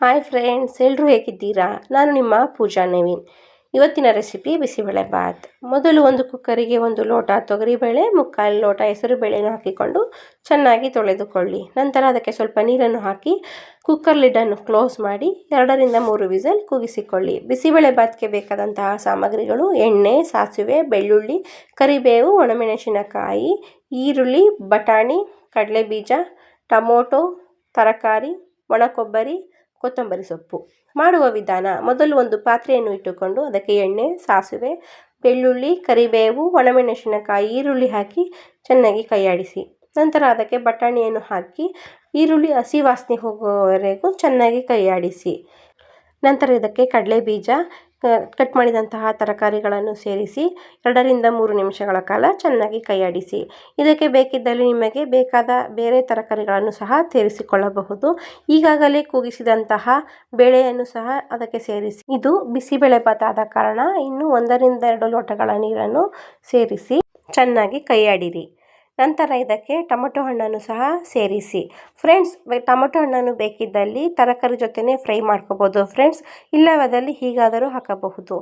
Hi friends ಎಲ್ಲರೂ ಹೇಗಿದ್ದೀರಾ? ನಾನು ನಿಮ್ಮ ಪೂಜಾ ನವೀನ್. ಇವತ್ತಿನ ರೆಸಿಪಿ ಬಿಸಿಬೇಳೆ ಬಾತ್. ಮೊದಲು ಒಂದು ಕುಕ್ಕರಿಗೆ ಒಂದು ಲೋಟ ತೊಗರಿಬೇಳೆ, ಮುಕ್ಕಾಲು ಲೋಟ ಹೆಸರುಬೇಳೆಯನ್ನು ಹಾಕಿಕೊಂಡು ಚೆನ್ನಾಗಿ ತೊಳೆದುಕೊಳ್ಳಿ. ನಂತರ ಅದಕ್ಕೆ ಸ್ವಲ್ಪ ನೀರನ್ನು ಹಾಕಿ ಕುಕ್ಕರ್ ಲಿಡ್ಡನ್ನು ಕ್ಲೋಸ್ ಮಾಡಿ ಎರಡರಿಂದ ಮೂರು ವಿಸಲ್ ಕೂಗಿಸಿಕೊಳ್ಳಿ ಬಿಸಿಬೇಳೆ ಬಾತ್ಗೆ ಬೇಕಾದಂತಹ ಸಾಮಗ್ರಿಗಳು ಎಣ್ಣೆ, ಸಾಸಿವೆ, ಬೆಳ್ಳುಳ್ಳಿ, ಕರಿಬೇವು, ಒಣಮೆಣಸಿನಕಾಯಿ, ಈರುಳ್ಳಿ, ಬಟಾಣಿ, ಕಡಲೆಬೀಜ, ಟೊಮೊಟೊ, ತರಕಾರಿ, ಒಣ ಕೊಬ್ಬರಿ ಕೊತ್ತಂಬರಿ ಸೊಪ್ಪು. ಮಾಡುವ ವಿಧಾನ, ಮೊದಲು ಒಂದು ಪಾತ್ರೆಯನ್ನು ಇಟ್ಟುಕೊಂಡು ಅದಕ್ಕೆ ಎಣ್ಣೆ, ಸಾಸಿವೆ, ಬೆಳ್ಳುಳ್ಳಿ, ಕರಿಬೇವು, ಒಣಮೆಣಸಿನಕಾಯಿ, ಈರುಳ್ಳಿ ಹಾಕಿ ಚೆನ್ನಾಗಿ ಕೈಯಾಡಿಸಿ. ನಂತರ ಅದಕ್ಕೆ ಬಟಾಣಿಯನ್ನು ಹಾಕಿ ಈರುಳ್ಳಿ ಹಸಿ ವಾಸನೆ ಹೋಗುವವರೆಗೂ ಚೆನ್ನಾಗಿ ಕೈಯಾಡಿಸಿ. ನಂತರ ಇದಕ್ಕೆ ಕಡಲೆ ಬೀಜ ಕಟ್ ಮಾಡಿದಂತಹ ತರಕಾರಿಗಳನ್ನು ಸೇರಿಸಿ ಎರಡರಿಂದ ಮೂರು ನಿಮಿಷಗಳ ಕಾಲ ಚೆನ್ನಾಗಿ ಕೈಯಾಡಿಸಿ. ಇದಕ್ಕೆ ಬೇಕಿದ್ದಲ್ಲಿ ನಿಮಗೆ ಬೇಕಾದ ಬೇರೆ ತರಕಾರಿಗಳನ್ನು ಸಹ ಸೇರಿಸಿಕೊಳ್ಳಬಹುದು. ಈಗಾಗಲೇ ಕೂಗಿಸಿದಂತಹ ಬೇಳೆಯನ್ನು ಸಹ ಅದಕ್ಕೆ ಸೇರಿಸಿ. ಇದು ಬಿಸಿಬೇಳೆ ಭಾತ್ ಆದ ಕಾರಣ ಇನ್ನೂ ಒಂದರಿಂದ ಎರಡು ಲೋಟಗಳ ನೀರನ್ನು ಸೇರಿಸಿ ಚೆನ್ನಾಗಿ ಕೈಯಾಡಿರಿ. ನಂತರ ಇದಕ್ಕೆ ಟೊಮೊಟೊ ಹಣ್ಣನ್ನು ಸಹ ಸೇರಿಸಿ. ಫ್ರೆಂಡ್ಸ್, ಟೊಮೊಟೊ ಹಣ್ಣನ್ನು ಬೇಕಿದ್ದಲ್ಲಿ ತರಕಾರಿ ಜೊತೆನೇ ಫ್ರೈ ಮಾಡ್ಕೋಬೋದು. ಫ್ರೆಂಡ್ಸ್, ಇಲ್ಲವಾದಲ್ಲಿ ಹೀಗಾದರೂ ಹಾಕಬಹುದು.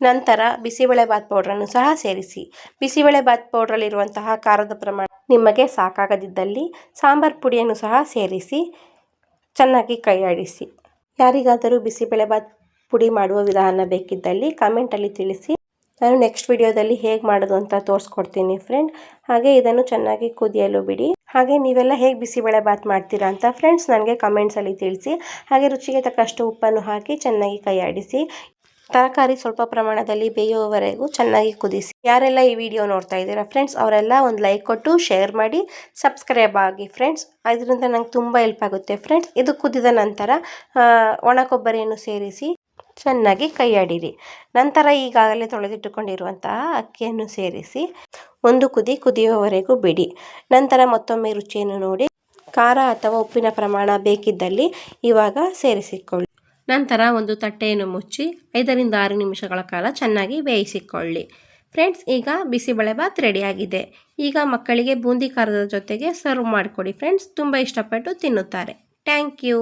ನಂತರ ಬಿಸಿಬೇಳೆಬಾತ್ ಪೌಡ್ರನ್ನು ಸಹ ಸೇರಿಸಿ. ಬಿಸಿಬೇಳೆಬಾತ್ ಪೌಡ್ರಲ್ಲಿರುವಂತಹ ಖಾರದ ಪ್ರಮಾಣ ನಿಮಗೆ ಸಾಕಾಗದಿದ್ದಲ್ಲಿ ಸಾಂಬಾರ್ ಪುಡಿಯನ್ನು ಸಹ ಸೇರಿಸಿ ಚೆನ್ನಾಗಿ ಕೈಯಾಡಿಸಿ ಯಾರಿಗಾದರೂ ಬಿಸಿಬೇಳೆಬಾತ್ ಪುಡಿ ಮಾಡುವ ವಿಧಾನ ಬೇಕಿದ್ದಲ್ಲಿ ಕಾಮೆಂಟಲ್ಲಿ ತಿಳಿಸಿ. ನಾನು ನೆಕ್ಸ್ಟ್ ವಿಡಿಯೋದಲ್ಲಿ ಹೇಗೆ ಮಾಡೋದು ಅಂತ ತೋರಿಸ್ಕೊಡ್ತೀನಿ ಫ್ರೆಂಡ್ ಹಾಗೆ ಇದನ್ನು ಚೆನ್ನಾಗಿ ಕುದಿಯಲು ಬಿಡಿ. ಹಾಗೆ ನೀವೆಲ್ಲ ಹೇಗೆ ಬಿಸಿಬೇಳೆ ಬಾತ್ ಮಾಡ್ತೀರಾ ಅಂತ ಫ್ರೆಂಡ್ಸ್ ನನಗೆ ಕಮೆಂಟ್ಸಲ್ಲಿ ತಿಳಿಸಿ. ಹಾಗೆ ರುಚಿಗೆ ತಕ್ಕಷ್ಟು ಉಪ್ಪನ್ನು ಹಾಕಿ ಚೆನ್ನಾಗಿ ಕೈಯಾಡಿಸಿ ತರಕಾರಿ ಸ್ವಲ್ಪ ಪ್ರಮಾಣದಲ್ಲಿ ಬೇಯುವವರೆಗೂ ಚೆನ್ನಾಗಿ ಕುದಿಸಿ. ಯಾರೆಲ್ಲ ಈ ವಿಡಿಯೋ ನೋಡ್ತಾ ಇದ್ದೀರಾ ಫ್ರೆಂಡ್ಸ್ ಅವರೆಲ್ಲ ಒಂದು ಲೈಕ್ ಕೊಟ್ಟು ಶೇರ್ ಮಾಡಿ ಸಬ್ಸ್ಕ್ರೈಬ್ ಆಗಿ ಫ್ರೆಂಡ್ಸ್ ಅದರಿಂದ ನಂಗೆ ತುಂಬ ಹೆಲ್ಪ್ ಆಗುತ್ತೆ ಫ್ರೆಂಡ್ಸ್ ಇದು ಕುದಿದ ನಂತರ ಒಣ ಕೊಬ್ಬರಿಯನ್ನು ಸೇರಿಸಿ. ಚೆನ್ನಾಗಿ ಕೈಯಾಡಿರಿ. ನಂತರ ಈಗಾಗಲೇ ತೊಳೆದಿಟ್ಟುಕೊಂಡಿರುವಂತಹ ಅಕ್ಕಿಯನ್ನು ಸೇರಿಸಿ ಒಂದು ಕುದಿ ಕುದಿಯುವವರೆಗೂ ಬಿಡಿ. ನಂತರ ಮತ್ತೊಮ್ಮೆ ರುಚಿಯನ್ನು ನೋಡಿ, ಖಾರ ಅಥವಾ ಉಪ್ಪಿನ ಪ್ರಮಾಣ ಬೇಕಿದ್ದಲ್ಲಿ ಇವಾಗ ಸೇರಿಸಿಕೊಳ್ಳಿ. ನಂತರ ಒಂದು ತಟ್ಟೆಯನ್ನು ಮುಚ್ಚಿ ಐದರಿಂದ ಆರು ನಿಮಿಷಗಳ ಕಾಲ ಚೆನ್ನಾಗಿ ಬೇಯಿಸಿಕೊಳ್ಳಿ. ಫ್ರೆಂಡ್ಸ್, ಈಗ ಬಿಸಿಬೇಳೆಭಾತ್ ರೆಡಿಯಾಗಿದೆ. ಈಗ ಮಕ್ಕಳಿಗೆ ಬೂಂದಿ ಖಾರದ ಜೊತೆಗೆ ಸರ್ವ್ ಮಾಡಿಕೊಡಿ. ಫ್ರೆಂಡ್ಸ್, ತುಂಬ ಇಷ್ಟಪಟ್ಟು ತಿನ್ನುತ್ತಾರೆ. Thank you.